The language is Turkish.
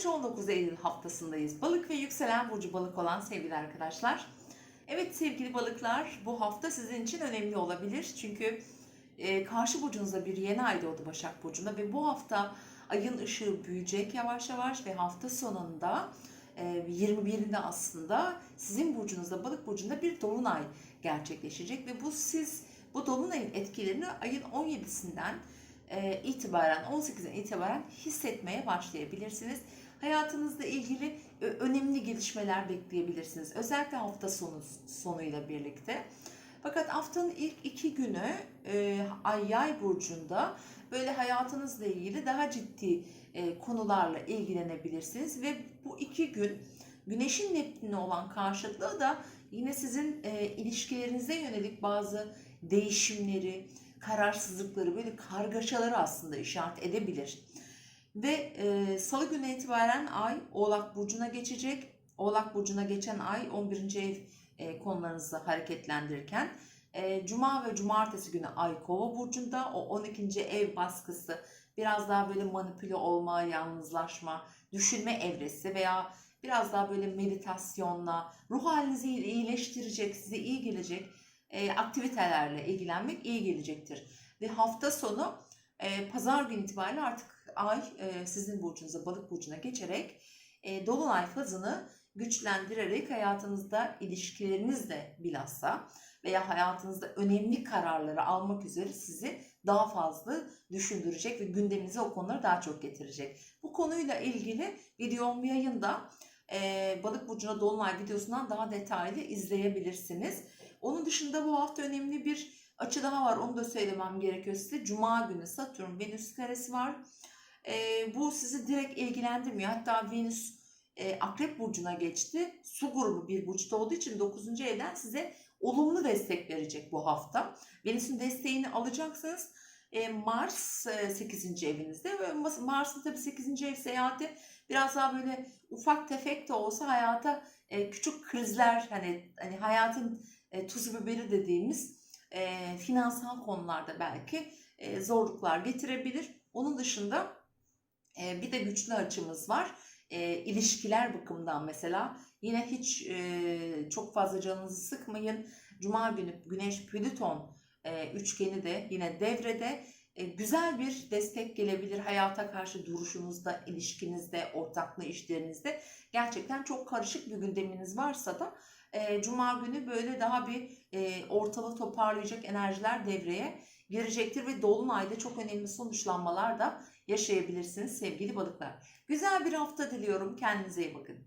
13-19 Eylül haftasındayız. Balık ve yükselen burcu balık olan sevgili arkadaşlar. Evet sevgili balıklar bu hafta sizin için önemli olabilir. Çünkü e, karşı burcunuzda bir yeni ay doğdu Başak Burcu'nda ve bu hafta ayın ışığı büyüyecek yavaş yavaş ve hafta sonunda e, 21'inde aslında sizin burcunuzda balık burcunda bir dolunay gerçekleşecek ve bu siz bu dolunayın etkilerini ayın 17'sinden e, itibaren 18'den itibaren hissetmeye başlayabilirsiniz. Hayatınızla ilgili ö- önemli gelişmeler bekleyebilirsiniz. Özellikle hafta sonu sonuyla birlikte. Fakat haftanın ilk iki günü e, Ay Yay burcunda böyle hayatınızla ilgili daha ciddi e, konularla ilgilenebilirsiniz ve bu iki gün Güneşin Neptün'e olan karşıtlığı da yine sizin e, ilişkilerinize yönelik bazı değişimleri, kararsızlıkları, böyle kargaşaları aslında işaret edebilir. Ve e, salı günü itibaren ay Oğlak Burcu'na geçecek. Oğlak Burcu'na geçen ay 11. ev e, konularınızı hareketlendirirken e, Cuma ve Cumartesi günü ay Kova Burcu'nda o 12. ev baskısı biraz daha böyle manipüle olma, yalnızlaşma, düşünme evresi veya biraz daha böyle meditasyonla, ruh halinizi iyileştirecek, size iyi gelecek e, aktivitelerle ilgilenmek iyi gelecektir. Ve hafta sonu e, pazar günü itibariyle artık ay e, sizin burcunuza, balık burcuna geçerek e, dolunay fazını güçlendirerek hayatınızda ilişkilerinizle bilhassa veya hayatınızda önemli kararları almak üzere sizi daha fazla düşündürecek ve gündeminize o konuları daha çok getirecek. Bu konuyla ilgili videom yayında e, balık burcuna dolunay videosundan daha detaylı izleyebilirsiniz. Onun dışında bu hafta önemli bir açı daha var. Onu da söylemem gerekiyor size. Cuma günü Satürn Venüs karesi var. E, bu sizi direkt ilgilendirmiyor. Hatta Venüs e, Akrep Burcu'na geçti. Su grubu bir burçta olduğu için 9. evden size olumlu destek verecek bu hafta. Venüs'ün desteğini alacaksınız. E, Mars e, 8. evinizde. Ve Mars'ın tabii 8. ev seyahati biraz daha böyle ufak tefek de olsa hayata e, küçük krizler hani hani hayatın e, tuzu biberi dediğimiz e, finansal konularda belki e, zorluklar getirebilir. Onun dışında e, bir de güçlü açımız var. E, ilişkiler bakımından mesela yine hiç e, çok fazla canınızı sıkmayın. Cuma günü Güneş Plüton e, üçgeni de yine devrede güzel bir destek gelebilir hayata karşı duruşunuzda, ilişkinizde, ortaklı işlerinizde. Gerçekten çok karışık bir gündeminiz varsa da e, Cuma günü böyle daha bir e, ortalığı toparlayacak enerjiler devreye girecektir ve Dolunay'da çok önemli sonuçlanmalar da yaşayabilirsiniz sevgili balıklar. Güzel bir hafta diliyorum. Kendinize iyi bakın.